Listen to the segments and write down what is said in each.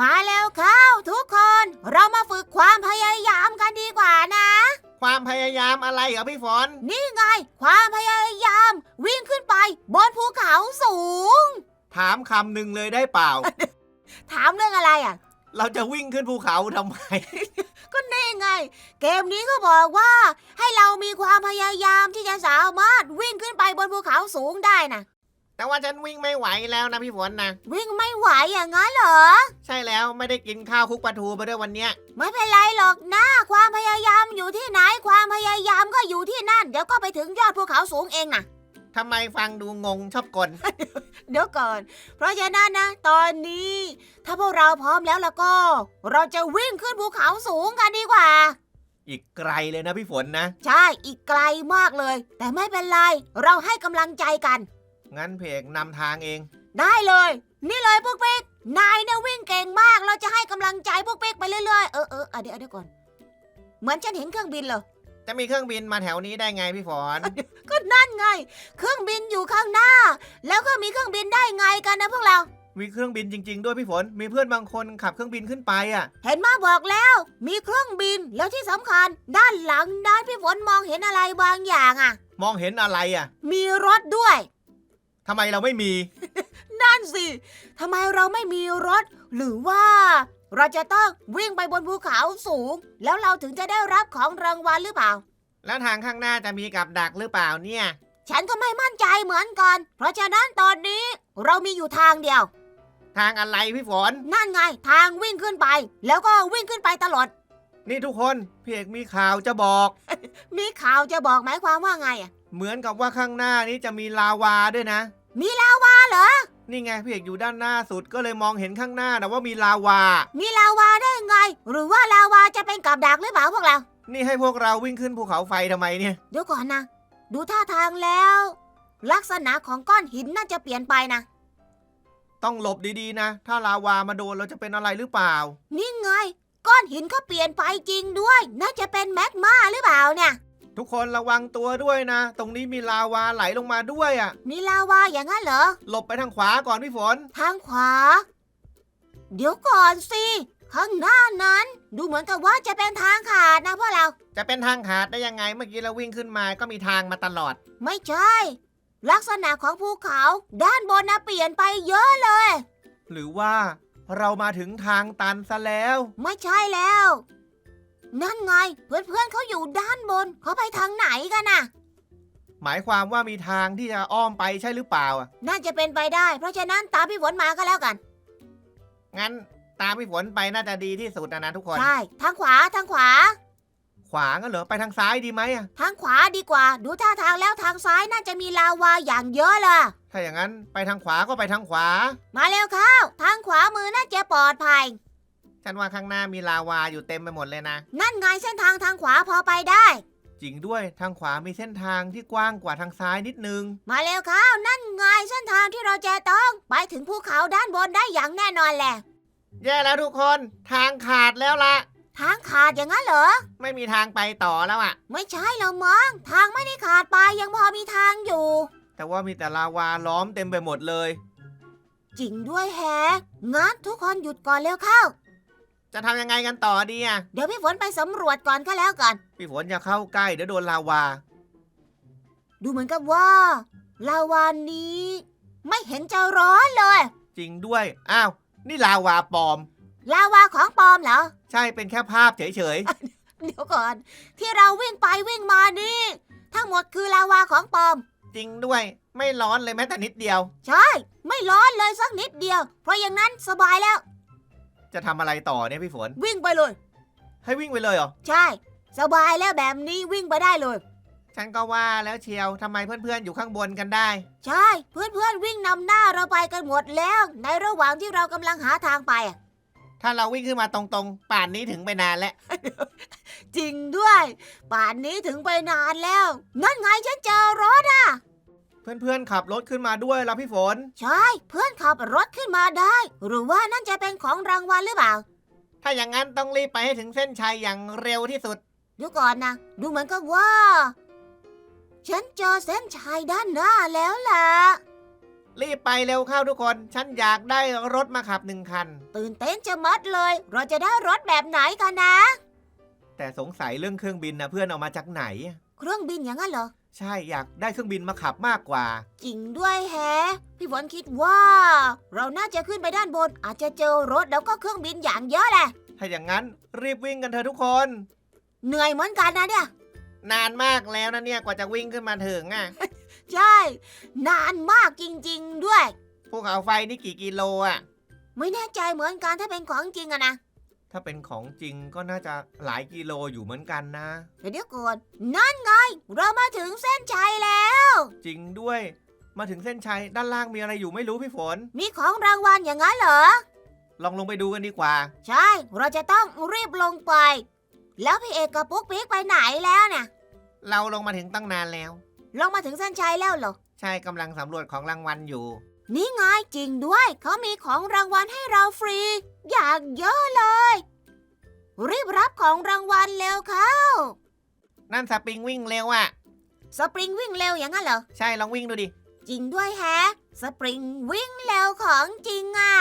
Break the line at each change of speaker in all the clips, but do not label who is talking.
มาแล้วเข้าทุกคน เรามาฝึกความพยายามกันดีกว่านะ
ความพยายามอะไรเหรอพี่ฝน
นี่ไง ความพยายาม วิ่งขึ้นไป บนภูเขาสูง
ถามคำหนึ่งเลยได้เปล่า
ถามเรื่องอะไรอะ
เราจะวิ่งขึ้นภูเขาทำไม
ก็นี่ไง เกมนี้ก็บอกว่า ให้เรามีความพยายามที่จะสามารถวิ่งขึ้นไปบนภูเขาสูงได้นะ
แต่ว่าฉันวิ่งไม่ไหวแล้วนะพี่ฝนนะ
วิ่งไม่ไหวอย่างนั้นเหรอ
ใช่แล้วไม่ได้กินข้าวคลุกปลาทูมาด้วยวันเนี้ย
ไม่เป็นไรหรอกนะ ความพยายามอยู่ที่ไหน ความพยายามก็อยู่ที่นั่น เดี๋ยวก็ไปถึงยอดภูเขาสูงเองนะ
ทำไมฟังดูงงชอบกล
เดี๋ยวก่อน เพราะฉะนั้นนะ ตอนนี้ ถ้าพวกเราพร้อมแล้วแล้วก็ เราจะวิ่งขึ้นภูเขาสูงกันดีกว่า
อีกไกลเลยนะพี่ฝนนะ
ใช่ อีกไกลมากเลย แต่ไม่เป็นไร เราให้กำลังใจกัน
งั้นเพกนำทางเอง
ได้เลย นี่เลยพวกปิ๊กนายเนี่ยวิ่งเก่งมาก เราจะให้กำลังใจพวกปิ๊กไปเรื่อยๆ เออเอออะเดี๋ยวเดี๋ยวก่อน เหมือนฉันเห็นเครื่องบินเลย
จะมีเครื่องบินมาแถวนี้ได้ไงพี่ฝน
ก็นั่นไง เครื่องบินอยู่ข้างหน้า แล้วก็มีเครื่องบินได้ไงกันนะพวกเรา
มีเครื่องบินจริง ๆ ด้วยพี่ฝน มีเพื่อนบางคนขับเครื่องบินขึ้นไปอะ
เห็นมาบอกแล้ว มีเครื่องบินแล้วที่สำคัญ ด้านหลังด้านพี่ฝนมองเห็นอะไรบางอย่างอะ
มองเห็นอะไรอะ
มีรถด้วย
ทำไมเราไม่มี
นั่นสิทำไมเราไม่มีรถ หรือว่าเราจะต้องวิ่งไปบนภูเขาสูง แล้วเราถึงจะได้รับของรางวัลหรือเปล่า
แล้วทางข้างหน้าจะมีกับดักหรือเปล่าเนี่ย
ฉันก็ไม่มั่นใจเหมือนกัน เพราะฉะนั้นตอนนี้เรามีอยู่ทางเดียว
ทางอะไรพี่ฝน
นั่นไงทางวิ่งขึ้นไป แล้วก็วิ่งขึ้นไปตลอด
นี่ทุกคนพี่เอกมีข่าวจะบอก
มีข่าวจะบอกหมายความว่าไงอะ
เหมือนกับว่าข้างหน้านี้จะมีลาวาด้วยนะ
มีลาวาเหรอ
นี่ไงพี่เอกอยู่ด้านหน้าสุดก็เลยมองเห็นข้างหน้านะว่ามีลาวา
มีลาวาได้ไง หรือว่าลาวาจะเป็นกับดักหรือเปล่าพวกเรา
นี่ให้พวกเราวิ่งขึ้นภูเขาไฟทำไมเนี่ย
เดี๋ยวก่อนนะ ดูท่าทางแล้ว ลักษณะของก้อนหินน่าจะเปลี่ยนไปนะ
ต้องหลบดีๆนะ ถ้าลาวามาโดนเราจะเป็นอะไรหรือเปล่า
นี่ไง ก้อนหินก็เปลี่ยนไปจริงด้วย น่าจะเป็นแมกมาหรือเปล่าเนี่ย
ทุกคนระวังตัวด้วยนะ ตรงนี้มีลาวาไหลลงมาด้วยอะ่ะ
มีลาวาอย่างนั้นเหรอ
หลบไปทางขวาก่อนพี่ฝน
ทางขวา เดี๋ยวก่อนสิ ข้างหน้านั้น ดูเหมือนกับว่าจะเป็นทางขาดนะพวกเรา
จะเป็นทางขาดได้ยังไงเมื่อกี้เราวิ่งขึ้นมาก็มีทางมาตลอด
ไม่ใช่ ลักษณะของภูเขาด้านบนนะเปลี่ยนไปเยอะเลย
หรือว่าเรามาถึงทางตันซะแล้ว
ไม่ใช่แล้ว นั่นไง เพื่อนๆเขาอยู่ด้านบน เขาไปทางไหนกันน่ะ
หมายความว่ามีทางที่จะอ้อมไปใช่หรือเปล่าอะ
น่าจะเป็นไปได้ เพราะฉะนั้นตามพี่ฝนมาก็แล้วกัน
งั้นตามพี่ฝนไปน่าจะดีที่สุดนะนะทุกคน
ใช่ ทางขวาทางขวา
ขวางั้นเหรอไปทางซ้ายดีไหมอะ
ทางขวาดีกว่า ดูท่าทางแล้วทางซ้ายน่าจะมีลาวาอย่างเยอะเลย
ถ้าอย่างนั้นไปทางขวาก็ไปทางขวา
มาเร็วเข้า ทางขวามือน่าจะปลอดภัย
ฉันว่าข้างหน้ามีลาวาอยู่เต็มไปหมดเลยนะ
นั่นไงเส้นทางทางขวาพอไปได้
จริงด้วยทางขวามีเส้นทางที่กว้างกว่าทางซ้ายนิดนึง
มาเร็วเข้านั่นไงเส้นทางที่เราจะต้อง ไปถึงภูเขาด้านบนได้อย่างแน่นอนแหละ
แย่แล้วทุกคนทางขาดแล้วล่ะ
ทางขาดอย่างนั้นเหรอ
ไม่มีทางไปต่อแล้วอะ
ไม่ใช่หรอกมั้งทางไม่ได้ขาดไปยังพอมีทางอยู่
แต่ว่ามีแต่ลาวาล้อมเต็มไปหมดเลย
จริงด้วยแฮะงั้นทุกคนหยุดก่อนเร็วเข้า
จะทำยังไงกันต่อดีอะ
เดี๋ยวพี่ฝนไปสำรวจก่อนก็แล้วกัน
พี่ฝนอย่าเข้าใกล้เดี๋ยวโดนลาวา
ดูเหมือนกับว่า ลาวานี้ ไม่เห็นจะร้อนเลย
จริงด้วย อ้าว นี่ลาวาปลอม
ลาวาของปลอมเหรอ
ใช่เป็นแค่ภาพเฉย
เดี๋ยวก่อน ที่เราวิ่งไปวิ่งมานี่ ทั้งหมดคือลาวาของปลอม
ๆ จริงด้วย ไม่ร้อนเลยแม้แต่นิดเดียว
ใช่ ไม่ร้อนเลยสักนิดเดียว เพราะอย่างนั้นสบายแล้ว
จะทำอะไรต่อเนี่ยพี่ฝน
วิ่งไปเลย
ให้วิ่งไปเลยเหรอ
ใช่ สบายแล้วแบบนี้วิ่งไปได้เลย
ฉันก็ว่าแล้วเชียวทำไมเพื่อนๆอยู่ข้างบนกันได้
ใช่ เพื่อนๆวิ่งนำหน้าเราไปกันหมดแล้ว ในระหว่างที่เรากำลังหาทางไปอะ
ถ้าเราวิ่งขึ้นมาตรงๆ ป่านนี้ถึงไปนานแล้ว
จริงด้วย ป่านนี้ถึงไปนานแล้ว นั่นไงฉันเจอรถอะ
เพื่อนๆขับรถขึ้นมาด้วยแล้วพี่ฝน
ใช่ เพื่อนขับรถขึ้นมาได้ หรือว่านั่นจะเป็นของรางวัลหรือเปล่า
ถ้าอย่างนั้นต้องรีบไปให้ถึงเส้นชัยอย่างเร็วที่สุด
เดูก่อนนะ ดูเหมือนกับว่า ฉันเจอเส้นชัยด้านหน้าแล้วล่ะ
รีบไปเร็วเข้าทุกคน ฉันอยากได้รถมาขับหนึ่งคัน
ตื่นเต้นจะมัดเลย เราจะได้รถแบบไหนกันนะ
แต่สงสัยเรื่องเครื่องบินนะเพื่อนเอามาจากไหน
เครื่องบินอย่างนั้นเหรอ
ใช่อยากได้เครื่องบินมาขับมากกว่า
จริงด้วยแฮะ พี่ฝนคิดว่า เราน่าจะขึ้นไปด้านบน อาจจะเจอรถแล้วก็เครื่องบินอย่างเยอะแหละ
ถ้าอย่างนั้นรีบวิ่งกันเถอะทุกคน
เหนื่อยเหมือนกันนะเนี่ย
นานมากแล้วนะเนี่ยกว่าจะวิ่งขึ้นมาถึงอะ
ใช่ นานมากจริง ๆ ด้วย
ภูเขาไฟนี่กี่กิโลอะ
ไม่แน่ใจเหมือนกันถ้าเป็นของจริงอะนะ
ถ้าเป็นของจริงก็น่าจะหลายกิโลอยู่เหมือนกันนะ
เดี๋ยวเดี๋ยวก่อนนั่นไง เรามาถึงเส้นชัยแล้ว
จริงด้วย มาถึงเส้นชัยด้านล่างมีอะไรอยู่ไม่รู้พี่ฝน
มีของรางวัลอย่างนั้นเหรอ
ลองลงไปดูกันดีกว่า
ใช่ เราจะต้องรีบลงไป แล้วพี่เอกกับปุ๊กปิ๊กไปไหนแล้วเนี่ย
เราลงมาถึงตั้งนานแล้ว
ลงมาถึงเส้นชัยแล้วเหรอ
ใช่กำลังสำรวจของรางวัลอยู่
นี่ไงจริงด้วย เขามีของรางวัลให้เราฟรี อย่างเยอะเลย รีบรับของรางวัลเร็วค่ะ
นั่นสปริงวิ่งเร็วอะ
สปริงวิ่งเร็วอย่างนั้นเหรอ
ใช่ลองวิ่งดูดิ
จริงด้วยแฮะ สปริงวิ่งเร็วของจริงอะ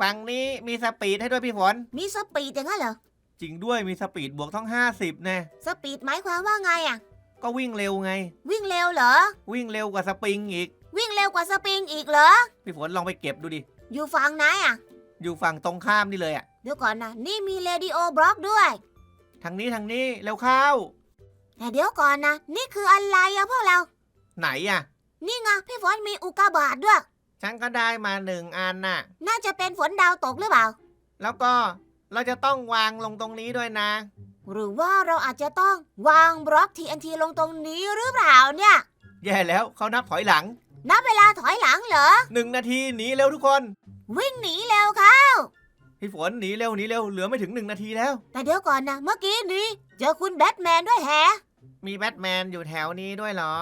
ฝั่งนี้มีสปีดให้ด้วยพี่ฝน
มีสปีดอย่างนั้นเหรอ
จริงด้วยมีสปีดบวกต้อง50แน่
สปีดหมายความว่าไงอะ
ก็วิ่งเร็วไง
วิ่งเร็วเหรอ
วิ่งเร็วกว่าสปริงอีก
วิ่งเร็วกว่าสปริงอีกเหรอ
พี่ฝนลองไปเก็บดูดิ
อยู่ฝั่งไหนอะ
อยู่ฝั่งตรงข้ามนี่เลยอะ
เดี๋ยวก่อนนะ นี่มีเรดิโอบล็อกด้วย
ทางนี้ทางนี้เร็วเข้า
แต่เดี๋ยวก่อนนะ นี่คืออะไรอะพวกเรา
ไหนอะ
นี่ไงพี่ฝนมีอุกกาบาตด้วย
ฉันก็ได้มาหนึ่งอันน่ะ
น่าจะเป็นฝนดาวตกหรือเปล่า
แล้วก็เราจะต้องวางลงตรงนี้ด้วยนะ
หรือว่าเราอาจจะต้องวางบล็อก TNT ลงตรงนี้หรือเปล่าเนี่ย
แย่แล้วเขานับถอยหลัง
นับเวลาถอยหลังเหรอ
หนึ่งนาทีหนีเร็วทุกคน
วิ่งหนีเร็วค่ะ
พี่ฝนหนีเร็วหนีเร็วเหลือไม่ถึงหนึ่งนาทีแล้ว
แต่เดี๋ยวก่อนนะ เมื่อกี้นี้เจอคุณแบทแมนด้วยแฮะ
มีแบทแมนอยู่แถวนี้ด้วยเหรอ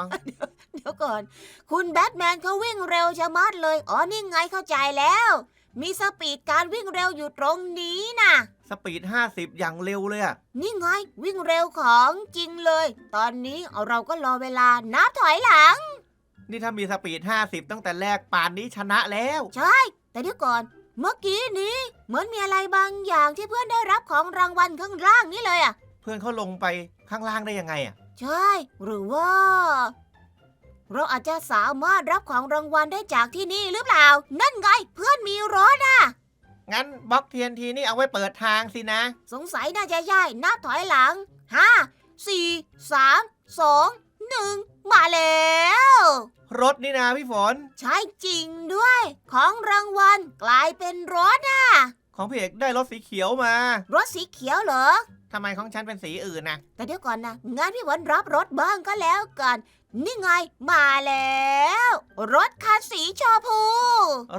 เดี๋ยวก่อน คุณแบทแมนเขาวิ่งเร็วชะมัดเลย อ๋อ นี่ไงเข้าใจแล้ว มีสปีดการวิ่งเร็วอยู่ตรงนี้นะ
สปีด 50 อย่างเร็วเลยอะ
นี่ไงวิ่งเร็วของจริงเลย ตอนนี้เราก็รอเวลานับถอยหลัง
นี่ถ้ามีสปีด 50 ตั้งแต่แรกป่านนี้ชนะแล้ว
ใช่ แต่เดี๋ยวก่อน เมื่อกี้นี้เหมือนมีอะไรบางอย่างที่เพื่อนได้รับของรางวัลข้างล่างนี่เลยอะ
เพื่อนเขาลงไปข้างล่างได้ยังไงอะ
ใช่ หรือว่า เราอาจจะสามารถรับของรางวัลได้จากที่นี่หรือเปล่า นั่นไง เพื่อนมีรถอะ
งั้นบล็อกเทียนทีนี่เอาไว้เปิดทางสินะ
สงสัยน่าจะใช่นับถอยหลังห้าสี่สามสองหนึ่งมาแล้ว
รถนี่นะพี่ฝน
ใช่จริงด้วย ของรางวัลกลายเป็นรถอะ
ของพี่เอกได้รถสีเขียวมา
รถสีเขียวเหรอ
ทำไมของฉันเป็นสีอื่นนะ
แต่เดี๋ยวก่อนนะงั้นพี่ฝนรับรถบ้างก็แล้วกันนี่ไงมาแล้ว รถคันสีชมพู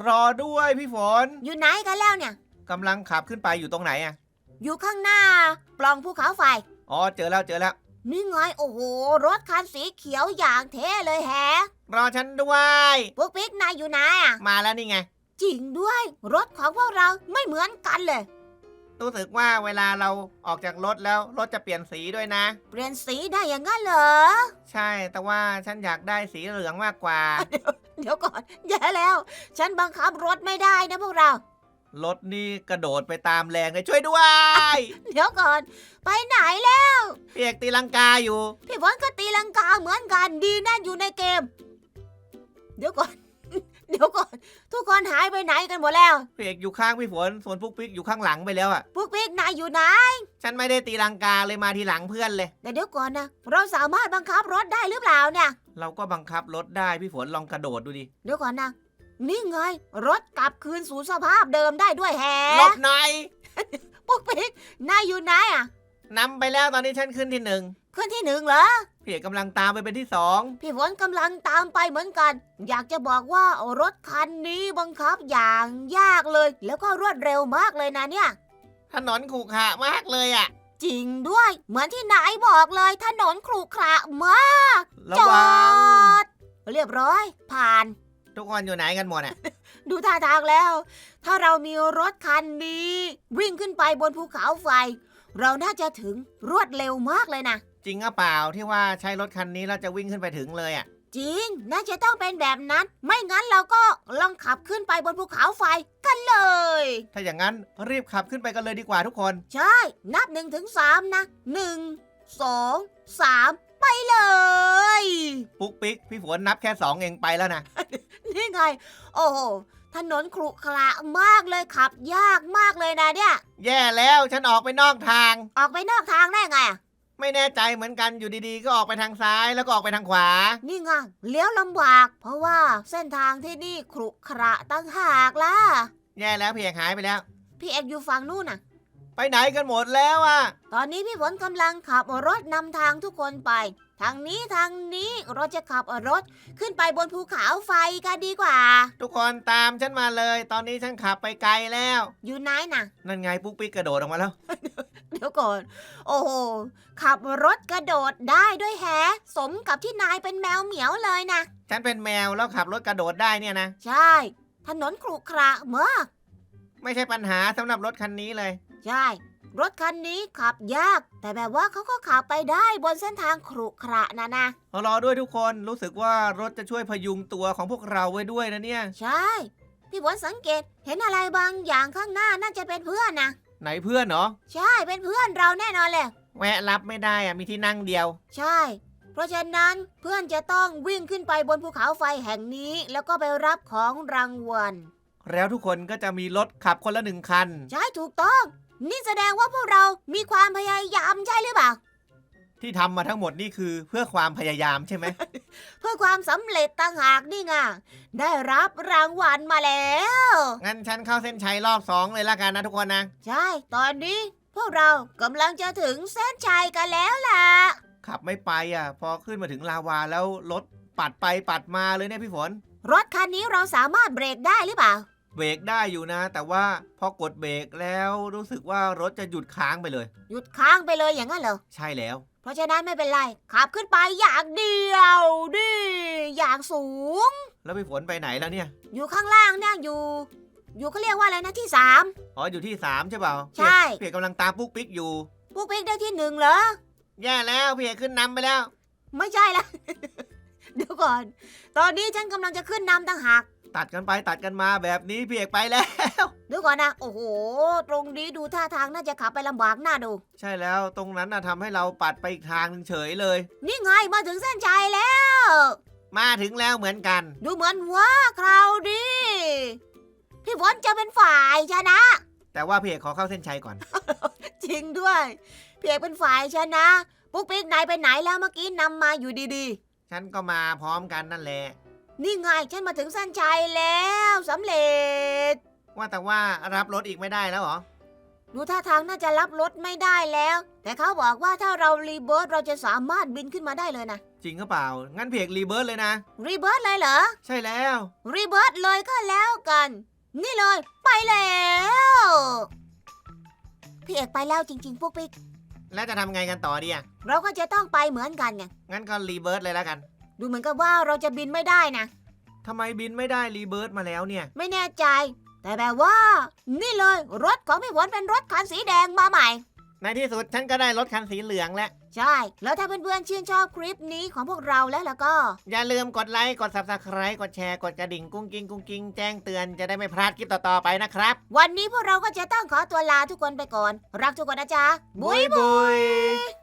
รอด้วยพี่ฝน
อยู่ไหนกันแล้วเนี่ย
กำลังขับขึ้นไปอยู่ตรงไหนอะ
อยู่ข้างหน้า ปล่องภูเขาไฟ
อ๋อเจอแล้วเจอแล้ว
นี่ไงโอ้โห รถคันสีเขียวอย่างเท่เลยแฮะ
รอฉันด้วย
พวกปิ๊กนายอยู่ไหนอะ
มาแล้วนี่ไง
จริงด้วย รถของพวกเราไม่เหมือนกันเลย
รู้สึกว่าเวลาเราออกจากรถแล้วรถจะเปลี่ยนสีด้วยนะ
เปลี่ยนสีได้อย่างนั้นเหรอ
ใช่ แต่ว่าฉันอยากได้สีเหลืองมากกว่า
เดี๋ยวก่อน แย่แล้ว ฉันบังคับรถไม่ได้นะพวกเรา
รถนี่กระโดดไปตามแรงเลยช่วยด้วย
เดี๋ยวก่อน ไปไหนแล้ว
พี่เอกตีลังกาอยู่
พี่ฝนก็ตีลังกาเหมือนกันดีนั่นอยู่ในเกม เดี๋ยวก่อน เดี๋ยวก่อน ทุกคนหายไปไหนกันหมดแล้ว
พี่เอกอยู่ข้างพี่ฝนส่วนพวกปิ๊กอยู่ข้างหลังไปแล้วอะ
พวกปิ๊กนายอยู่ไหน
ฉันไม่ได้ตีลังกาเลยมาทีหลังเพื่อนเลย
แต่เดี๋ยวก่อนนะเราสามารถบังคับรถได้หรือเปล่าเนี่ย
เราก็บังคับรถได้พี่ฝนลองกระโดดดูดิ
เดี๋ยวก่อนนะ นี่ไง รถกลับคืนสู่สภาพเดิมได้ด้วยแฮะ
หลบหน่อย
พวกปิ๊กนายอยู่ไหนอะ
นำไปแล้วตอนนี้ฉันขึ้นที่หนึ่ง
ขึ้นที่หนึ่งเหรอ
พี่เอกกำลังตามไปเป็นที่สอง
พี่ฝนกำลังตามไปเหมือนกัน อยากจะบอกว่ารถคันนี้บังคับอย่างยากเลย แล้วก็รวดเร็วมากเลยนะเนี่ย
ถนนขรุขระมากเลยอะ
จริงด้วย เหมือนที่นายบอกเลยถนนขรุขระมาก
ระ
จอ
วัง
ดเรียบร้อย ผ่าน
ทุกคนอยู่ไหนกันหมดอะ
ดูท่าทางแล้ว ถ้าเรามีรถคันนี้ วิ่งขึ้นไปบนภูเขาไฟ เราน่าจะถึงรวดเร็วมากเลยนะ
จริงหรือเปล่าที่ว่าใช้รถคันนี้เราจะวิ่งขึ้นไปถึงเลยอะ
จริง น่าจะต้องเป็นแบบนั้น ไม่งั้นเราก็ลองขับขึ้นไปบนภูเขาไฟกันเลย
ถ้าอย่างนั้นรีบขับขึ้นไปกันเลยดีกว่าทุกคน
ใช่ นับหนึ่งถึงสามนะหนึ่งสองสามไปเลย
ปุ๊กปิ๊กพี่ฝนนับแค่สองเองไปแล้วนะ
นี่ไง โอ้โหถนนขรุขระมากเลยขับ ยากมากเลยนะเนี่ย
แย่แล้วฉันออกไปนอกทาง
ออกไปนอกทางได้ไงอะ
ไม่แน่ใจเหมือนกันอยู่ดีๆ ก็ออกไปทางซ้ายแล้วก็ออกไปทางขวา
นี่ไงเลี้ยวลำบาก เพราะว่าเส้นทางที่นี่ขรุขระตั้งหากล่ะ
แย่แล้วพี่เอกหายไปแล้ว
พี่เอกอยู่ฝั่งนู่นน่ะ
ไปไหนกันหมดแล้วอะ
ตอนนี้พี่ฝนกำลังขับรถนำทางทุกคนไป ทางนี้ทางนี้เราจะขับรถขึ้นไปบนภูเขาไฟกันดีกว่า
ทุกคนตามฉันมาเลย ตอนนี้ฉันขับไปไกลแล้ว
อยู่ไหนน่ะ
นั่นไงปุ๊กปิ๊กกระโดดออกมาแล้ว
เดี๋ยวก่อน โอ้โห ขับรถกระโดดได้ด้วยแฮะ สมกับที่นายเป็นแมวเหมียวเลยนะ
ฉันเป็นแมวแล้วขับรถกระโดดได้เนี่ยนะ
ใช่ ถนนขรุขระมาก
ไม่ใช่ปัญหาสำหรับรถคันนี้เลย
ใช่ รถคันนี้ขับยาก แต่แบบว่าเขาก็ขับไปได้บนเส้นทางขรุขระนะนะ
รอด้วยทุกคนรู้สึกว่ารถจะช่วยพยุงตัวของพวกเราไว้ด้วยนะเนี่ย
ใช่ พี่ฝนสังเกตเห็นอะไรบางอย่างข้างหน้าน่าจะเป็นเพื่อนนะ
ไหนเพื่อนเนาะ
ใช่เป็นเพื่อนเราแน่นอนเลย
แวะรับไม่ได้อะมีที่นั่งเดียว
ใช่ เพราะฉะนั้นเพื่อนจะต้องวิ่งขึ้นไปบนภูเขาไฟแห่งนี้ แล้วก็ไปรับของรางวัล
แล้วทุกคนก็จะมีรถขับคนละหนึ่งคัน
ใช่ถูกต้อง นี่แสดงว่าพวกเรามีความพยายามใช่หรือเปล่า
ที่ทำมาทั้งหมดนี่คือเพื่อความพยายามใช่ไหม
เพื่อความสำเร็จต่างหากนี่ไงได้รับรางวัลมาแล้ว
งั้นฉันเข้าเส้นชัยรอบสองเลยละกันนะทุกคนนะ
ใช่ ตอนนี้พวกเรากำลังจะถึงเส้นชัยกันแล้วล่ะ
ขับไม่ไปอะ พอขึ้นมาถึงลาวาแล้วรถปัดไปปัดมาเลยเนี่ยพี่ฝน
รถคันนี้เราสามารถเบรกได้หรือเปล่า
เบรกได้อยู่นะ แต่ว่าพอกดเบรกแล้วรู้สึกว่ารถจะหยุดค้างไปเลย
หยุดค้างไปเลยอย่างนั้นเหรอ
ใช่แล้ว
เพราะฉะนั้นไม่เป็นไร ขับขึ้นไปอย่างเดียวดิอย่างสูง
แล้วพี่ฝนไปไหนแล้วเนี่ย
อยู่ข้างล่างเนี่ยอยู่ อยู่เขาเรียกว่าอะไรนะที่สาม
อ๋ออยู่ที่สามใช่เปล่า
ใช่
พี่เอกพี่เอกกำลังตามปุ๊กปิ๊กอยู่
พวกปิ๊กได้ที่หนึ่งเหรอ
แย่แล้วพี่เอกขึ้นนำไปแล้ว
ไม่ใช่ละเดี๋ยวก่อน ตอนนี้ฉันกำลังจะขึ้นนำต่างหาก
ตัดกันไปตัดกันมาแบบนี้พี่เอกไปแล้ว
เดี๋ยวก่อนนะ โอ้โห ตรงนี้ดูท่าทางน่าจะขับไปลำบากหน้าดู
ใช่แล้วตรงนั้นน่ะทำให้เราปัดไปอีกทางหนึงเฉยเลย
นี่ไงมาถึงเส้นชัยแล้ว
มาถึงแล้วเหมือนกัน
ดูเหมือนว่าคราวดีพี่ฝนจะเป็นฝ่ายชนะ
แต่ว่าพี่เอกขอเข้าเส้นชัยก่อน
จริงด้วยพี่เอกเป็นฝ่ายชนะ ปุ๊กปิ๊กนายไปไหนแล้วเมื่อกี้นำมาอยู่ดี
ฉันก็มาพร้อมกันนั่นแหละ
ๆ นี่ไงฉันมาถึงเส้นชัยแล้วสำเร็จ
ว่าแต่ว่ารับรถอีกไม่ได้แล้วเหรอ
ดูท่าทางน่าจะรับรถไม่ได้แล้ว แต่เขาบอกว่าถ้าเรารีเบิร์ตเราจะสามารถบินขึ้นมาได้เลยนะ
จริงหรือเปล่า งั้นพี่เอกรีเบิร์ตเลยนะ
รีเบิร์ตเลยเหรอ
ใช่แล้ว
รีเบิร์ตเลยก็แล้วกัน นี่เลย ไปแล้ว พี่เอกไปแล้วจริง ๆ พวกปิ๊ก
แล้วจะทำไงกันต่อดีอะ
เราก็จะต้องไปเหมือนกันไง
งั้นก็รีเบิร์ตเลยแล้วกัน
ดูเหมือนกับว่าเราจะบินไม่ได้นะ
ทำไมบินไม่ได้รีเบิร์ตมาแล้วเนี่ย
ไม่แน่ใจ แต่แบบว่า นี่เลยรถของพี่ฝนเป็นรถคันสีแดงมาใหม่
ในที่สุดฉันก็ได้รถคันสีเหลืองแล้ว
ใช่ แล้วถ้าเพื่อนๆชื่นชอบคลิปนี้ของพวกเราแล้วแล้วก็
อย่าลืมกดไลค์ กด subscribe กดแชร์ กดกระดิ่งกุ้งกิ้งกุ้งกิ้งแจ้งเตือนจะได้ไม่พลาดคลิปต่อ ๆ ไปนะครับ
วันนี้พวกเราก็จะต้องขอตัวลาทุกคนไปก่อน รักทุกคนนะจ๊ะบุยบุย
ย